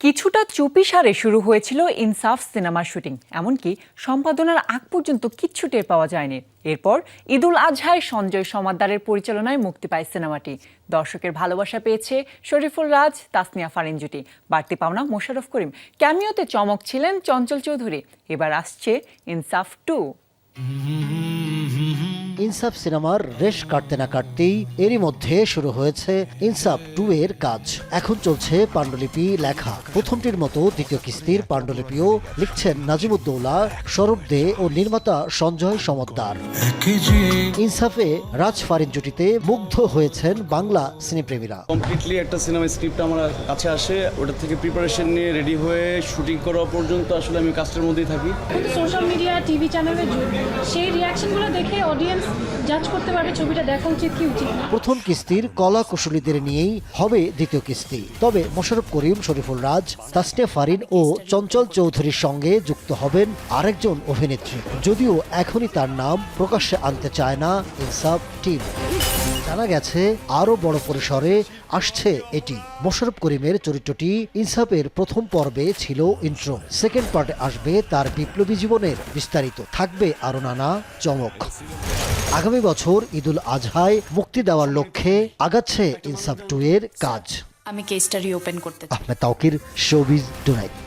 কিছুটা চুপিসারে শুরু হয়েছিল ইনসাফ সিনেমার শুটিং, এমনকি সম্পাদনার আগ পর্যন্ত কিচ্ছু টের পাওয়া যায়নি। এরপর ঈদুল আজহায় সঞ্জয় সমাদ্দারের পরিচালনায় মুক্তি পায় সিনেমাটি। দর্শকের ভালোবাসা পেয়েছে শরীফুল রাজ, তাসনিয়া ফারিন জুটি। বাড়তি পাওনা মোশারফ করিম। ক্যামিওতে চমক ছিলেন চঞ্চল চৌধুরী। এবার আসছে ইনসাফ টু। ইনসাফ সিনেমার রেশ কাটতে না কাটতেই এরই মধ্যে শুরু হয়েছে ইনসাফ টু এর কাজ। এখন চলছে পাণ্ডুলিপি লেখা। প্রথমটির মতো দ্বিতীয় কিস্তির পাণ্ডুলিপিও লিখছেন নাজিমুদ্দৌলা সৌরভ দে ও নির্মাতা সঞ্জয় সমদ্দার। ইনসাফে রাজ ফারিন জুটিতে মুগ্ধ হয়েছেন বাংলা সিনেপ্রেমীরা। কমপ্লিটলি একটা সিনেমা স্ক্রিপ্ট আমার কাছে আসে ওটা থেকে প্রিপারেশন নিয়ে রেডি হয়ে শুটিং করা পর্যন্ত আসলে আমি কাজটার মধ্যেই থাকি। সোশ্যাল মিডিয়া টিভি চ্যানেলের যুগ। সেই রিয়াকশনগুলো দেখে অডিয়েন্স করতে পারবে, ছবিটা দেখা উচিত কি উচিত প্রথম কিস্তির কলা কুশলীদের নিয়েই হবে দ্বিতীয় কিস্তি। তবে মোশারফ করিম, শরীফুল রাজ তাস্টে ফারিন ও চঞ্চল চৌধুরীর সঙ্গে যুক্ত হবেন আরেকজন অভিনেত্রী। যদিও এখনই তার নাম প্রকাশ্যে আনতে চায় না ইনসাফ টিম। জানা গেছে আরও বড় পরিসরে আসছে এটি। মোশাররফ করিমের চরিত্রটি ইনসাফের প্রথম পর্বে ছিল ইন্ট্রো সেকেন্ড পার্টে আসবে তার বিপ্লবী জীবনের বিস্তারিত। থাকবে আরও নানা চমক। আগামী বছর ঈদুল আজহায় মুক্তি দেওয়ার লক্ষ্যে আগাচ্ছে ইনসাফ টু এর কাজ। আমি কেসটা রিওপেন করতে আহমেদ তাওকির শোবিজ টুনাইট